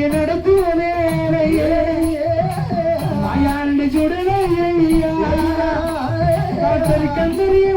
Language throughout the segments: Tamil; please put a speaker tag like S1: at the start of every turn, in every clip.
S1: வழியை நடத்துவதே சுடலையா கந்தரிய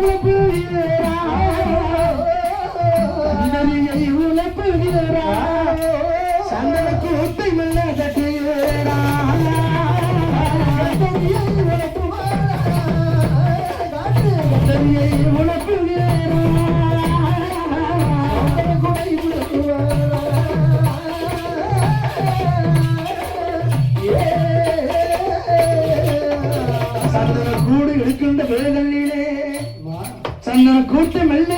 S1: சந்தன கூட்டு மெல்ல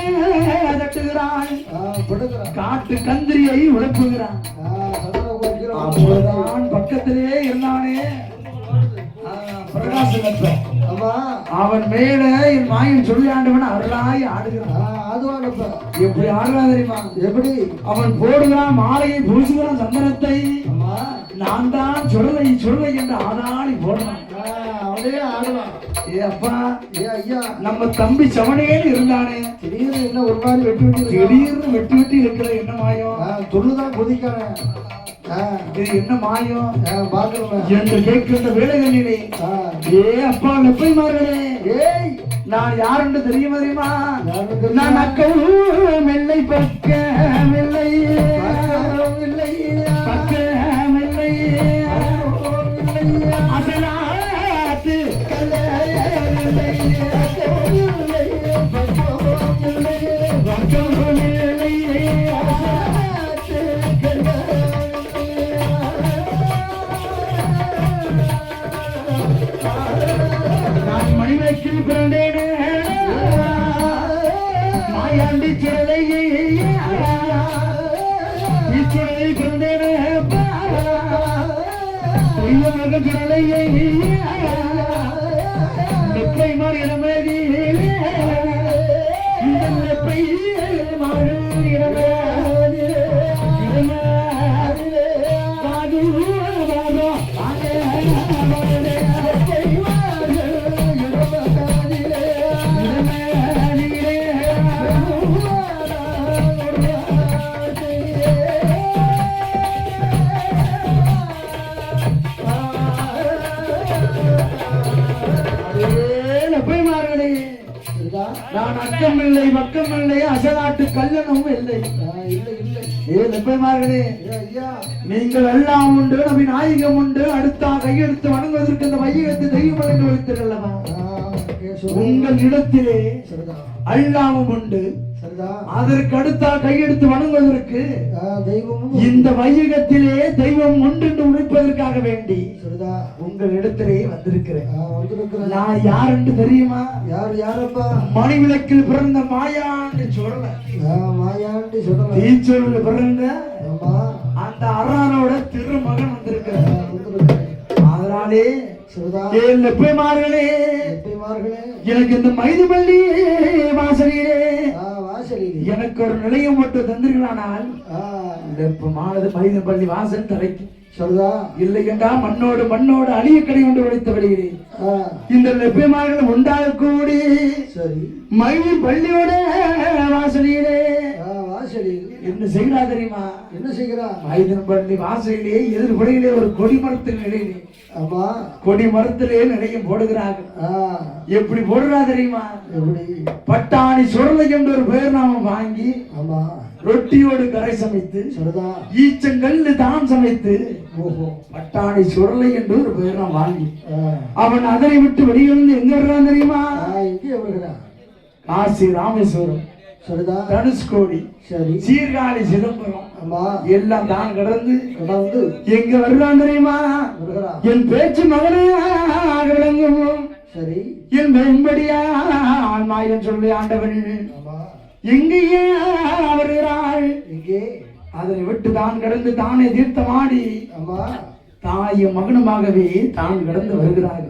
S1: தட்டுகிறான் காட்டு கந்திரியை உழப்புகிறான். அப்போதுதான் பக்கத்திலே இருந்தானே. அவன் மேல என் மாயன் சொல்லி ஆண்டவன் அருளாய் ஆடுகிறான். எப்படி ஆடுறான் தெரியுமா?
S2: எப்படி?
S1: அவன் போடுகிறான் மாலையை பூசுகிறான் சந்தனத்தை. நான் தான் சொல்லை சொல்லை என்று ஆதாளி போடுறான்.
S2: அவனே ஆடுவான்.
S1: ஏ அப்பா
S2: ஏ ஐயா
S1: நம்ம தம்பி சவனேன்னு இருந்தானே.
S2: திடீர்னு என்ன ஒரு மாதிரி வெட்டி வெட்டி.
S1: திடீர்னு வெட்டி வெட்டி இருக்கிற என்ன மாயம்?
S2: குதிக்கானே. ஆ,
S1: இது என்ன மாயம். என்று கேட்கின்ற வேலைகளிலே ஏ அப்பா வெப்பைமார்களே
S2: ஏய்
S1: நான் யாருன்னு தெரியுமா தெரியுமா? நான் அக்கள் மாயாண்டி சிலையை இச்சுடலை பிறந்தேனே தெய்வமக சிலையை நெப்பை மாறி இளமேதி இந்த நெப்பை மாறு இளமேதி நான் அக்கம் இல்லை பக்கம் இல்லை. அசலாட்டு கல்லனும் இல்லை. ஏ நெப்பைமார்களே நீங்கள் எல்லாம் உண்டு நபி நாயகம் உண்டு. அடுத்தா கையெடுத்து வணங்குவதற்கு இந்த மையகத்தை தெய்வம்
S2: ஏ, சொல்லு.
S1: உங்கள் இடத்திலே அல்லாவும் உண்டு. அதற்கு அடுத்தா கையெடுத்து வணங்குவதற்கு இந்த வையகத்திலே தெய்வம் உண்டு என்று உழைப்பதற்காக வேண்டி
S2: சரிதான்
S1: உங்கள் இடத்திலே வந்திருக்கிறேன்.
S2: வந்திருக்கிறேன்.
S1: நான் யார் என்று தெரியுமா?
S2: யார் யாரப்பா?
S1: மணிவிளக்கில் பிறந்த மாயான்னு சொல்ல
S2: ஆ, மாயாண்டி சொல்லலாம்
S1: தீச்சொல்ல பிறந்த அந்த அரணோட திருமகன்
S2: வந்திருக்கிறேன்.
S1: அதனாலே எனக்கு இந்த மைதுபள்ளி வாசலிலே. எனக்கு ஒரு நிலையம் மட்டும் தந்திருக்கலானால்
S2: ஆ,
S1: லெப்பமானது மைதுபள்ளி வாசல் தலைக்கு
S2: சரிதான்
S1: இல்லை மண்ணோடு மண்ணோடு அழிய கடை கொண்டு உடைத்து வருகிறேன். இந்த லெப்பமார்கள் உண்டாகக்கூடி
S2: சரி.
S1: மைதி பள்ளியோட வாசலிலே என்ன செய்கிறா தெரியுமா?
S2: என்ன செய்கிறா?
S1: மைதன் பள்ளி வாசலிலே எதிர்புறையிலே ஒரு கொடி மரத்தில் நிலையிலே
S2: ஆமா.
S1: கொடி மரத்திலே நிலையம் போடுகிறார்கள்.
S2: ஆ,
S1: எப்படி போடுறா தெரியுமா?
S2: எப்படி?
S1: பட்டாணி சுரலை என்ற ஒரு பெயர் நாம வாங்கி
S2: ஆமா.
S1: ரொட்டியோடு கரை சமைத்து
S2: சரிதான்
S1: ஈச்சங்கல்லு தான் சமைத்து
S2: ஓஹோ.
S1: பட்டாணி சுரலை என்று ஒரு பெயர் நாம் வாங்கி அவன் அதனை விட்டு வெளியிலிருந்து எங்க வர்றான் தெரியுமா?
S2: எங்கே வருகிறா
S1: காசி ராமேஸ்வரம்.
S2: சரிதான்
S1: தனுஷ்கோடி.
S2: சரி.
S1: சீர்காழி சிதம்பரம்.
S2: ஆமா.
S1: எல்லாம் தான் கடந்து
S2: கடந்து
S1: எங்க வருகிறான் தெரியுமா? என் பேச்சு மகனாக விளங்கும்.
S2: சரி.
S1: என் வெண்படியா ஆன்மாயம் சொல்லி ஆண்டவன். எங்கேயே வருகிறாள்?
S2: எங்கே?
S1: அதனை விட்டு தான் கடந்து தானே தீர்த்தமாடி.
S2: ஆமா.
S1: தாயும் மகனுமாகவே தான் கடந்து வருகிறார்கள்.